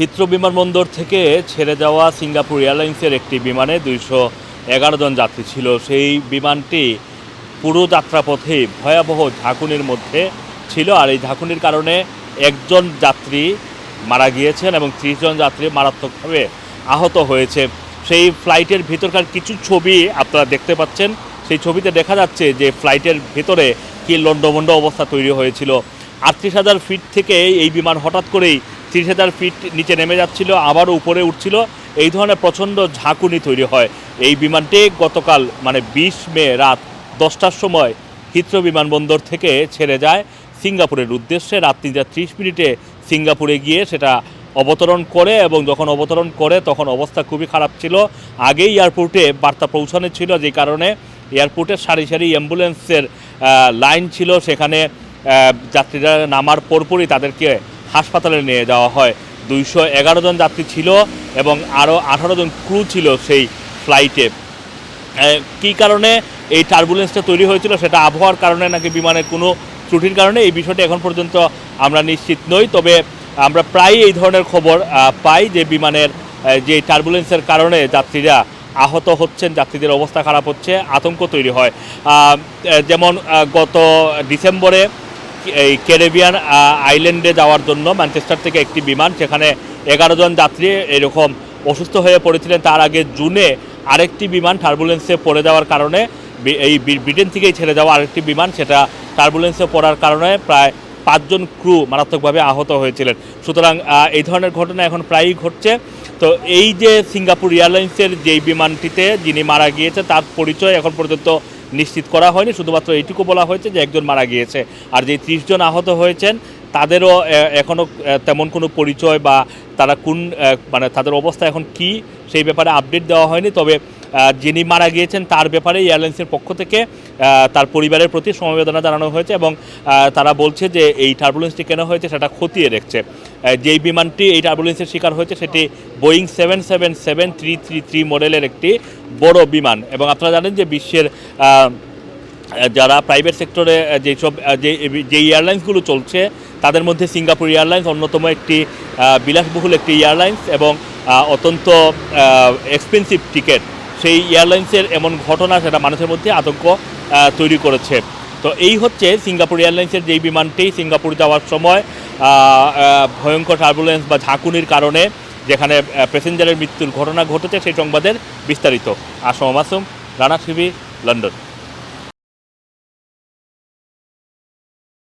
Heathrow বিমানবন্দর থেকে ছেড়ে যাওয়া সিঙ্গাপুর এয়ারলাইন্সের একটি বিমানে দুইশো এগারো জন যাত্রী ছিল। সেই বিমানটি পুরো যাত্রাপথে ভয়াবহ ঝাঁকুনির মধ্যে ছিল আর এই ঝাঁকুনির কারণে একজন যাত্রী মারা গিয়েছেন এবং ত্রিশ জন যাত্রী মারাত্মকভাবে আহত হয়েছে। সেই ফ্লাইটের ভিতরকার কিছু ছবি আপনারা দেখতে পাচ্ছেন। সেই ছবিতে দেখা যাচ্ছে যে ফ্লাইটের ভিতরে কি লন্ডভন্ড অবস্থা তৈরি হয়েছিল। আটত্রিশ হাজার ফিট থেকে এই বিমান হঠাৎ করেই তিরিশ হাজার ফিট নিচে নেমে যাচ্ছিল, আবারও উপরে উঠছিল। এই ধরনের প্রচণ্ড ঝাঁকুনি তৈরি হয়। এই বিমানটি গতকাল মানে বিশ মে রাত দশটার সময় হিথ্রো বিমানবন্দর থেকে ছেড়ে যায়। সিঙ্গাপুরের উদ্দেশ্যে রাত তিনটা ত্রিশ মিনিটে সিঙ্গাপুরে গিয়ে সেটা অবতরণ করে এবং যখন অবতরণ করে তখন অবস্থা খুবই খারাপ ছিল। আগেই এয়ারপোর্টে বার্তা পৌঁছানো ছিল যে কারণে এয়ারপোর্টের সারি সারি অ্যাম্বুলেন্সের লাইন ছিল। সেখানে যাত্রীরা নামার পরপরই তাদেরকে হাসপাতালে নিয়ে যাওয়া হয়। দুইশো এগারো জন যাত্রী ছিল এবং আরও আঠারো জন ক্রু ছিল সেই ফ্লাইটে কী কারণে এই টার্বুলেন্সটা তৈরি হয়েছিল সেটা আবহাওয়ার কারণে নাকি বিমানের কোনো ত্রুটির কারণে, এই বিষয়টি এখন পর্যন্ত আমরা নিশ্চিত নই। তবে আমরা প্রায় এই ধরনের খবর পাই যে বিমানের যে টার্বুলেন্সের কারণে যাত্রীরা আহত হচ্ছেন, যাত্রীদের অবস্থা খারাপ হচ্ছে, আতঙ্ক তৈরি হয়। যেমন গত ডিসেম্বরে এই ক্যারেবিয়ান আইল্যান্ডে যাওয়ার জন্য ম্যানচেস্টার থেকে একটি বিমান, সেখানে এগারো জন যাত্রী এরকম অসুস্থ হয়ে পড়েছিলেন। তার আগে জুনে আরেকটি বিমান টার্বুলেন্সে পড়ে যাওয়ার কারণে এই ব্রিটেন থেকেই ছেড়ে যাওয়া আরেকটি বিমান, সেটা টার্বুলেন্সে পড়ার কারণে প্রায় পাঁচজন ক্রু মারাত্মকভাবে আহত হয়েছিলেন। সুতরাং এই ধরনের ঘটনা এখন প্রায়ই ঘটছে। তো এই যে সিঙ্গাপুর এয়ারলাইন্সের যেই বিমানটিতে যিনি মারা গিয়েছে, তার পরিচয় এখন পর্যন্ত নিশ্চিত করা হয়নি। শুধুমাত্র এইটুকু বলা হয়েছে যে একজন মারা গিয়েছে। আর যে ত্রিশ জন আহত হয়েছেন, তাদেরও এখনও তেমন কোনো পরিচয় বা তারা কোন মানে তাদের অবস্থা এখন কি, সেই ব্যাপারে আপডেট দেওয়া হয়নি। তবে যিনি মারা গিয়েছেন তার ব্যাপারে এয়ারলাইন্সের পক্ষ থেকে তার পরিবারের প্রতি সমবেদনা জানানো হয়েছে এবং তারা বলছে যে এই টার্বুলেন্সটি কেন হয়েছে সেটা খতিয়ে দেখছে। যেই বিমানটি এই টার্বুলেন্সের শিকার হয়েছে সেটি Boeing seven seven seven three three three মডেলের একটি বড় বিমান এবং আপনারা জানেন যে বিশ্বের যারা প্রাইভেট সেক্টরে যেসব যে যে এয়ারলাইন্সগুলো চলছে, তাদের মধ্যে সিঙ্গাপুর এয়ারলাইন্স অন্যতম একটি বিলাসবহুল একটি এয়ারলাইন্স এবং অত্যন্ত এক্সপেন্সিভ টিকিট সেই এয়ারলাইন্সের এমন ঘটনা সেটা মানুষের মধ্যে আতঙ্ক তৈরি করেছে। তো এই হচ্ছে সিঙ্গাপুর এয়ারলাইন্সের যেই বিমানটি সিঙ্গাপুর যাওয়ার সময় ভয়ঙ্কর টার্বুলেন্স বা ঝাঁকুনির কারণে যেখানে প্যাসেঞ্জারের মৃত্যুর ঘটনা ঘটেছে সেই সংবাদের বিস্তারিত। Assam Masum, Rana TV, London.